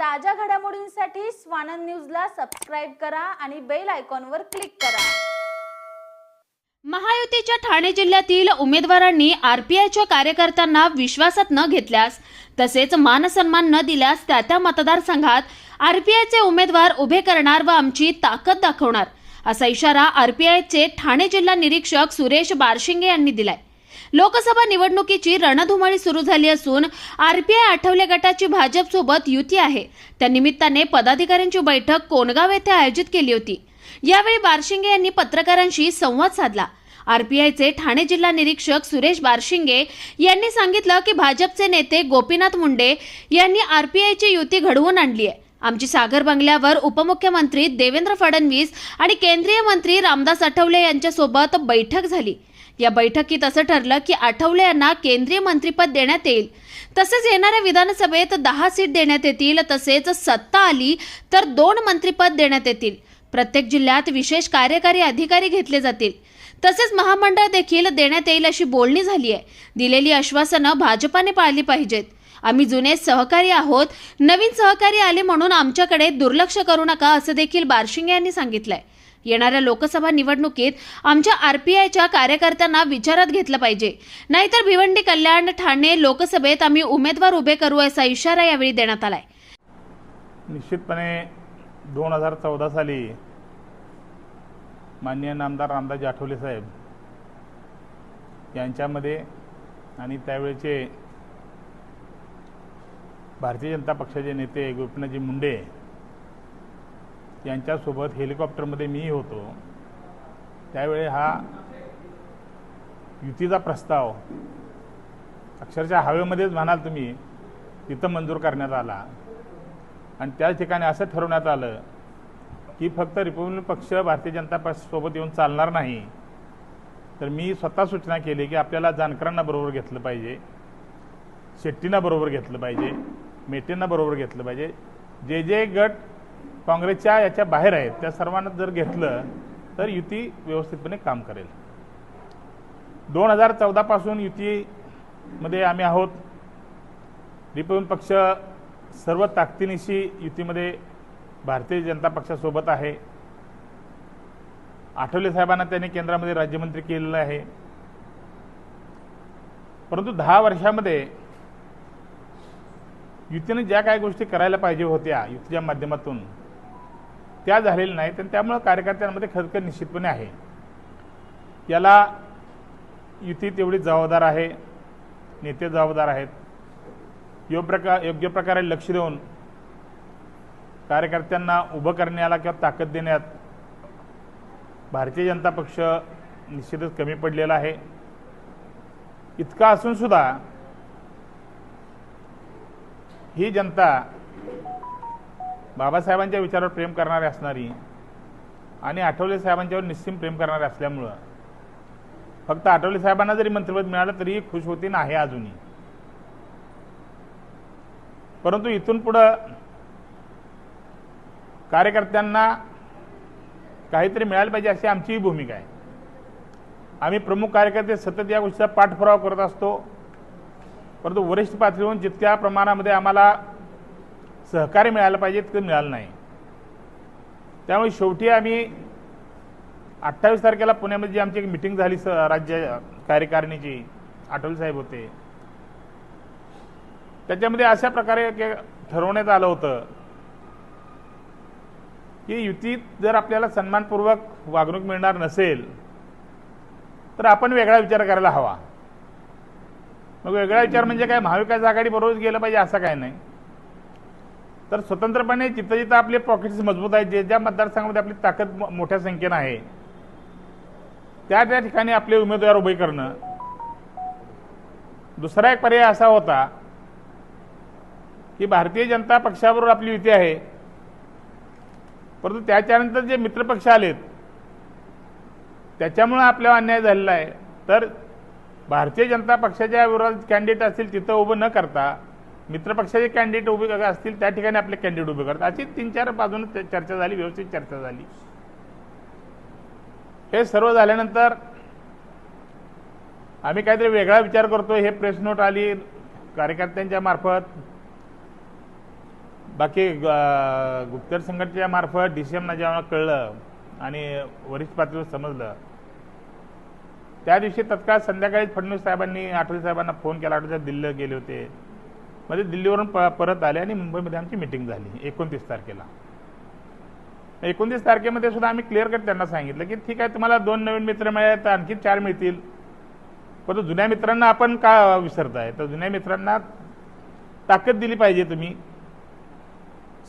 ताज्या घडामोडींसाठी स्वानंद न्यूजला सबस्क्राईब करा आणि बेल आयकॉनवर क्लिक करा. महायुतीच्या ठाणे जिल्ह्यातील उमेदवारांनी आरपीआयच्या कार्यकर्त्यांना विश्वासात न घेतल्यास तसेच मानसन्मान न दिल्यास त्या त्या मतदारसंघात आरपीआयचे उमेदवार उभे करणार व आमची ताकद दाखवणार असा इशारा आरपीआयचे ठाणे जिल्हा निरीक्षक सुरेश बारशिंगे यांनी दिलाय. लोकसभा निवडणुकीची रणधुमाळी सुरू झाली असून आरपीआय आठवले गटाची भाजपसोबत युती आहे. त्या निमित्ताने पदाधिकाऱ्यांची बैठक कोणगाव येथे आयोजित केली होती. यावेळी बारशिंगे यांनी पत्रकारांशी संवाद साधला. आरपीआयचे ठाणे जिल्हा निरीक्षक सुरेश बारशिंगे यांनी सांगितलं की भाजपचे नेते गोपीनाथ मुंडे यांनी आरपीआयची युती घडवून आणली आहे. आमची सागर बंगल्यावर उपमुख्यमंत्री देवेंद्र फडणवीस आणि केंद्रीय मंत्री रामदास आठवले यांच्यासोबत बैठक झाली. या बैठकीत असं ठरलं की आठवले यांना केंद्रीय मंत्रीपद देण्यात येईल. तसेच येणाऱ्या विधानसभेत दहा सीट देण्यात येतील तसेच सत्ता आली तर दोन मंत्रीपद देण्यात येतील. प्रत्येक जिल्ह्यात विशेष कार्यकारी अधिकारी घेतले जातील. तसेच महामंडळ देखील देण्यात येईल अशी बोलणी झाली आहे दिलेली आश्वासनं भाजपाने पाळली पाहिजेत. आम्ही जुने सहकारी आहोत नवीन सहकारी आले म्हणून आमच्याकडे दुर्लक्ष करू नका असं देखील बारशिंगे यांनी सांगितलंय. येणाऱ्या लोकसभा निवडणुकीत आमच्या आरपीआयच्या कार्यकर्त्यांना विचारात घेतलं पाहिजे. नाहीतर भिवंडी कल्याण ठाणे लोकसभेत आम्ही उमेदवार उभे करू असा इशारा यावेळी देण्यात आलाय. निश्चितपणे दोन हजार चौदा साली माननीय नामदार रामदास आठवले साहेब यांच्यामध्ये आणि त्यावेळेचे भारतीय जनता पक्षाचे नेते गोपीनाथजी मुंडे यांच्यासोबत हेलिकॉप्टरमध्ये मीही होतो. त्यावेळी हा युतीचा प्रस्ताव अक्षरशः हवेमध्येच म्हणाल तुम्ही तिथं मंजूर करण्यात आला. आणि त्याच ठिकाणी असं ठरवण्यात आलं की फक्त रिपब्लिकन पक्ष भारतीय जनता पक्षासोबत येऊन चालणार नाही. तर मी स्वतः सूचना केली की आपल्याला जानकरांना बरोबर घेतलं पाहिजे शेट्टींना बरोबर घेतलं पाहिजे मेटेंना बरोबर घेतलं पाहिजे. जे जे गट काँग्रेसच्या याच्या बाहेर आहेत त्या सर्वांना जर घेतलं तर युती व्यवस्थितपणे काम करेल. दोन हजार चौदापासून युतीमध्ये आम्ही आहोत. रिपब्लिकन पक्ष सर्व ताकदीनिशी युतीमध्ये भारतीय जनता पक्षासोबत आहे. आठवले साहेबांना त्यांनी केंद्रामध्ये राज्यमंत्री केलेलं आहे. परंतु दहा वर्षामध्ये युतीने ज्या काही गोष्टी करायला पाहिजे होत्या युतीच्या माध्यमातून त्या झालेल्या नाहीत आणि त्यामुळं कार्यकर्त्यांमध्ये खदखद निश्चितपणे आहे. याला युती तेवढी जबाबदार आहे नेते जबाबदार आहेत. योग्य प्रकार योग्य प्रकारे लक्ष देऊन कार्यकर्त्यांना उभं करण्याला किंवा ताकद देण्यात भारतीय जनता पक्ष निश्चितच कमी पडलेला आहे. इतका असून सुद्धा ही जनता बाबासाहेबांच्या विचारावर प्रेम करणारी असणारी आणि आठवले साहेबांच्यावर निश्चिम प्रेम करणारे असल्यामुळं फक्त आठवले साहेबांना जरी मंत्रिपद मिळालं तरीही खुश होती नाही अजूनही. परंतु इथून पुढं कार्यकर्त्यांना काहीतरी मिळायला पाहिजे अशी आमचीही भूमिका आहे. आम्ही प्रमुख कार्यकर्ते सतत या गोष्टीचा पाठपुरावा करत असतो. परंतु वरिष्ठ पातळीवरून जितक्या प्रमाणामध्ये आम्हाला सहकार्य मिळालं पाहिजे तितकं मिळालं नाही. त्यामुळे शेवटी आम्ही अठ्ठावीस तारखेला पुण्यामध्ये जी आमची एक मिटिंग झाली स राज्य कार्यकारिणीची आठवले साहेब होते. त्याच्यामध्ये अशा प्रकारे ठरवण्यात आलं होतं की युतीत जर आपल्याला सन्मानपूर्वक वागणूक मिळणार नसेल तर आपण वेगळा विचार करायला हवा. मग वेगळा विचार म्हणजे काय? महाविकास आघाडी बरोबर गेलं पाहिजे असं काय नाही. तर स्वतंत्रपणे जिथं जिथं आपले पॉकेट्स मजबूत आहेत. जे ज्या मतदारसंघामध्ये आपली ताकद मोठ्या संख्येनं आहे त्या त्या ठिकाणी आपले उमेदवार उभे करणं. दुसरा एक पर्याय असा होता की भारतीय जनता पक्षाबरोबर आपली युती आहे. परंतु त्याच्यानंतर जे मित्रपक्ष आलेत त्याच्यामुळं आपल्याला अन्याय झालेला आहे. तर भारतीय जनता पक्षाच्या विरोधात कॅन्डिडेट असतील तिथं उभं न करता मित्रपक्षाचे कॅन्डिडेट उभे असतील त्या ठिकाणी आपले कॅन्डिडेट उभे करतात. अशी तीन चार बाजूने चर्चा झाली व्यवस्थित चर्चा झाली. हे सर्व झाल्यानंतर आम्ही काहीतरी वेगळा विचार करतो हे प्रेस नोट आली कार्यकर्त्यांच्या मार्फत. बाकी ग- गुप्तर संघटनेच्या मार्फत डी सी एमना जेव्हा कळलं आणि वरिष्ठ पातळीवर समजलं त्या दिवशी तत्काळ संध्याकाळी फडणवीस साहेबांनी आठवले साहेबांना फोन केला. आठवले साहेब दिल्लीला गेले होते. मध्ये दिल्लीवरून प परत आले आणि मुंबईमध्ये आमची मिटिंग झाली एकोणतीस तारखेला. एकोणतीस तारखेमध्ये सुद्धा आम्ही क्लिअर कट त्यांना सांगितलं की ठीक आहे तुम्हाला दोन नवीन मित्र मिळाले तर आणखी चार मिळतील. परंतु जुन्या मित्रांना आपण का विसरताय? तर जुन्या मित्रांना ताकद दिली पाहिजे तुम्ही.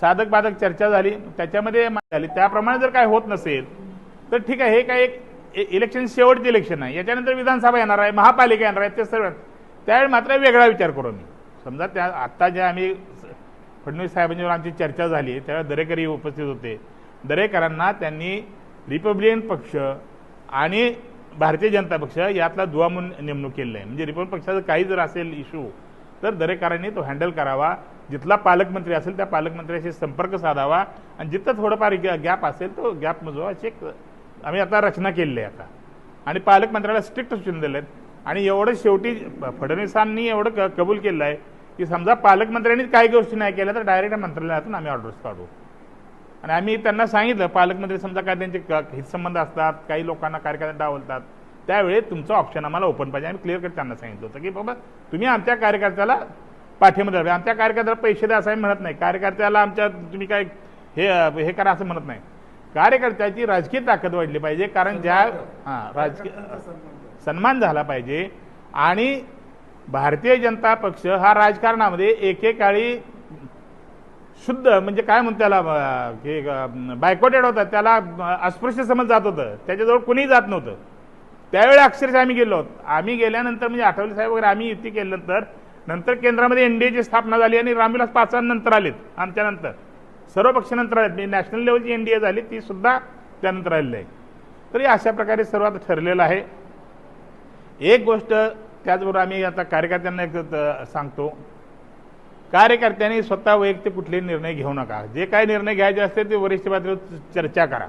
साधक बाधक चर्चा झाली त्याच्यामध्ये झाली. त्याप्रमाणे जर काय होत नसेल तर ठीक आहे हे काय एक इलेक्शन शेवटचे इलेक्शन आहे. याच्यानंतर विधानसभा येणार आहे महापालिका येणार आहे ते सर्व. त्यावेळी मात्र वेगळा विचार करू मी समजा त्या आत्ता ज्या आम्ही फडणवीस साहेबांच्यावर आमची चर्चा झाली त्यावेळेस दरेकरही उपस्थित होते. दरेकरांना त्यांनी रिपब्लिकन पक्ष आणि भारतीय जनता पक्ष यातला दुवा म्हणून नेमणूक केलेला आहे. म्हणजे रिपब्लिकन पक्षाचं काही जर असेल इश्यू तर दरेकरांनी तो हँडल करावा. जिथला पालकमंत्री असेल त्या पालकमंत्र्याशी संपर्क साधावा. आणि जिथं थोडंफार गॅप असेल तो गॅप मोजवा अशी एक आम्ही आता रचना केलेली आहे आता. आणि पालकमंत्र्याला स्ट्रिक्ट सूचना दिल्या आहेत. आणि एवढं शेवटी फडणवीसांनी एवढं क कबूल केलं आहे. की समजा पालकमंत्र्यांनी काही गोष्टी नाही केल्या तर डायरेक्ट मंत्रालयातून आम्ही ऑर्डर्स काढू. आणि आम्ही त्यांना सांगितलं पालकमंत्री समजा काय त्यांचे हितसंबंध असतात काही लोकांना कार्यकर्ते डावलतात त्यावेळी तुमचं ऑप्शन आम्हाला ओपन पाहिजे. आम्ही क्लिअर कट त्यांना सांगितलं होतं की बाबा तुम्ही आमच्या कार्यकर्त्याला पाठिंबा द्यावे. आमच्या कार्यकर्त्याला पैसे द्या असं म्हणत नाही. कार्यकर्त्याला आमच्या तुम्ही काय हे हे करा असं म्हणत नाही. कार्यकर्त्याची राजकीय ताकद वाढली पाहिजे कारण ज्या हां राजकीय सन्मान झाला पाहिजे. आणि भारतीय जनता पक्ष हा राजकारणामध्ये एकेकाळी शुद्ध म्हणजे काय म्हणतो त्याला की बायकोटेड होता त्याला अस्पृश्य समज जात होतं. त्याच्याजवळ कुणीही जात नव्हतं. त्यावेळी अक्षरशः आम्ही गेलो. होतो आम्ही गेल्यानंतर म्हणजे आठवले साहेब वगैरे आम्ही युती केल्यानंतर नंतर केंद्रामध्ये एनडीएची स्थापना झाली आणि रामविलास पासवान नंतर आलेत आमच्यानंतर सर्व पक्षानंतर आलेत. म्हणजे नॅशनल लेवलची एनडीए झाली ती सुद्धा त्यानंतर आलेली आहे. तरी अशा प्रकारे सर्वात ठरलेलं आहे. एक गोष्ट त्याचबरोबर आम्ही आता कार्यकर्त्यांना एक सांगतो. कार्यकर्त्यांनी स्वतः वैयक्तिक कुठलेही निर्णय घेऊ नका. जे काही निर्णय घ्यायचे असते ते वरिष्ठ पातळीवर चर्चा करा.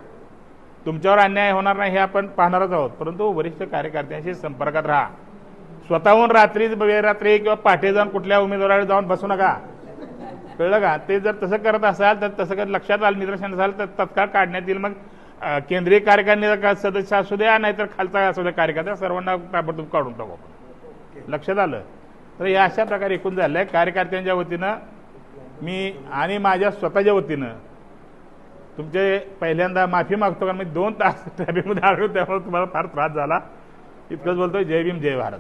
तुमच्यावर अन्याय होणार नाही हे आपण पाहणारच आहोत. परंतु वरिष्ठ कार्यकर्त्यांशी संपर्कात राहा. स्वतःहून रात्री रात्री किंवा पहाटे जाऊन कुठल्या उमेदवाराकडे जाऊन बसू नका. कळलं का? ते जर तसं करत असाल तर तसं करत लक्षात आलं निदर्शन असाल तर तत्काळ काढण्यात येईल. मग केंद्रीय कार्यकारिणीचा सदस्य असू द्या नाहीतर खालचा असू द्या कार्यकर्ता सर्वांना ताबडतोब काढून टाकू आपण. लक्षात आलं तर या अशा प्रकारे एकूण झालं आहे कार्यकर्त्यांच्या वतीनं मी आणि माझ्या स्वतःच्या वतीनं तुमचे पहिल्यांदा माफी मागतो कारण मी दोन तास ट्रॅफिकमध्ये आलो त्यामुळे तुम्हाला फार त्रास झाला. इतकंच बोलतोय. जय भीम जय भारत.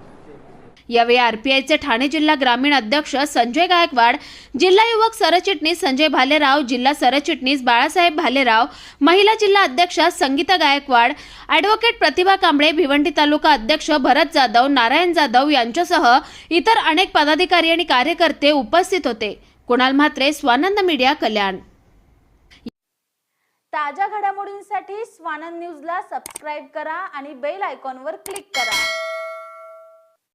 यावेळी आरपीआयचे ठाणे जिल्हा ग्रामीण अध्यक्ष संजय गायकवाड जिल्हा युवक सरचिटणीस संजय भालेराव जिल्हा सरचिटणीस बाळासाहेब भालेराव महिला जिल्हा अध्यक्ष संगीता गायकवाड ॲडव्होकेट प्रतिभा कांबळे भिवंडी तालुका अध्यक्ष भरत जाधव नारायण जाधव यांच्यासह इतर अनेक पदाधिकारी आणि कार्यकर्ते उपस्थित होते. कुणाल म्हात्रे स्वानंद मीडिया कल्याण. ताज्या घडामोडींसाठी स्वानंद न्यूजला सबस्क्राईब करा आणि बेल आयकॉनवर क्लिक करा.